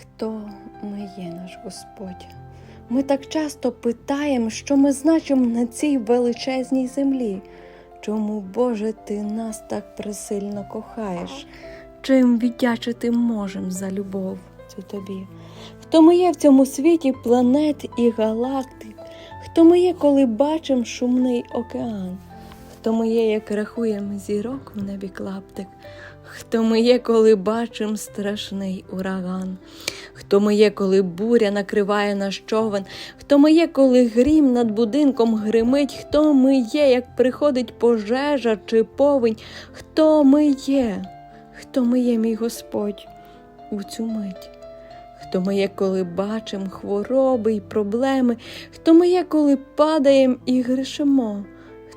Хто ми є наш Господь? Ми так часто питаємо, що ми значимо на цій величезній землі. Чому, Боже, ти нас так присильно кохаєш? Чим віддячити можем за любов цю тобі? Хто ми є в цьому світі планет і галактик? Хто ми є, коли бачим шумний океан? Хто ми є, як рахуємо зірок в небі клаптик? Хто ми є, коли бачим страшний ураган? Хто ми є, коли буря накриває наш човен? Хто ми є, коли грім над будинком гримить? Хто ми є, як приходить пожежа чи повень? Хто ми є? Хто ми є, мій Господь, у цю мить? Хто ми є, коли бачим хвороби й проблеми? Хто ми є, коли падаєм і грішимо?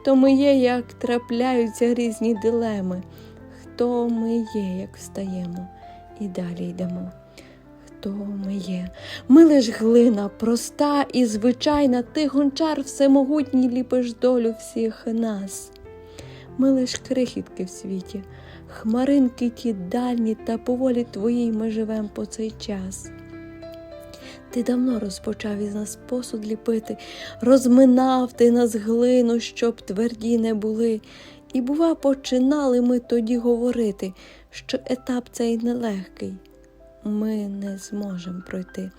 Хто ми є, як трапляються різні дилеми? Хто ми є, як встаємо і далі йдемо? Хто ми є? Ми лиш глина, проста і звичайна, ти гончар всемогутній ліпиш долю всіх нас. Ми лиш крихітки в світі, хмаринки ті дальні, та по волі твоїй ми живем по цей час. Ти давно розпочав із нас посуд ліпити, розминав ти нас глину, щоб тверді не були. І, бува, починали ми тоді говорити, що етап цей нелегкий. Ми не зможемо пройти.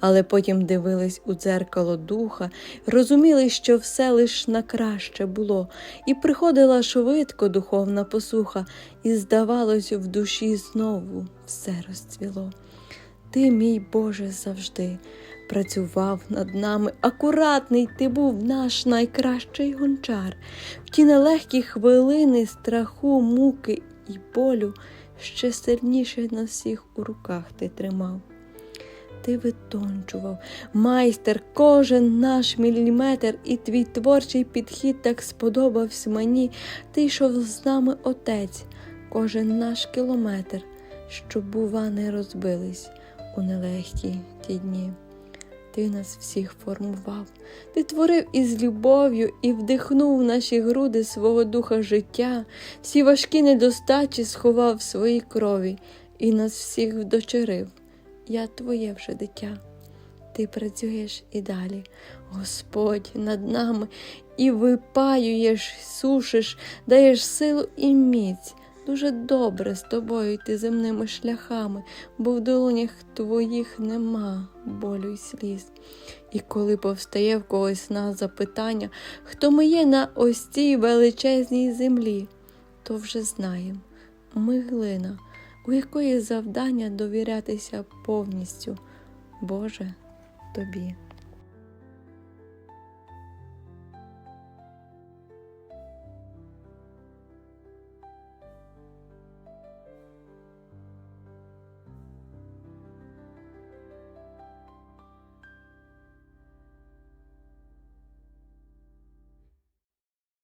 Але потім дивились у дзеркало духа, розуміли, що все лиш на краще було, і приходила швидко духовна посуха, і, здавалось, в душі знову все розцвіло. Ти, мій Боже, завжди працював над нами. Акуратний ти був наш найкращий гончар. В ті нелегкі хвилини страху, муки і болю ще сильніше нас всіх у руках ти тримав. Ти витончував, майстер, кожен наш міліметр, і твій творчий підхід так сподобався мені. Ти йшов з нами, отець, кожен наш кілометр, щоб, бува, не розбились у нелегкі ті дні. Ти нас всіх формував, ти творив із любов'ю і вдихнув в наші груди свого духа життя, всі важкі недостачі сховав в своїй крові і нас всіх вдочерив. Я твоє вже дитя. Ти працюєш і далі, Господь, над нами, і випаюєш, сушиш, даєш силу і міць. Дуже добре з тобою йти земними шляхами, бо в долонях твоїх нема болю й сліз. І коли повстає в когось нас запитання, хто ми є на ось цій величезній землі, то вже знаємо ми глина, у якої завдання довірятися повністю, Боже, тобі.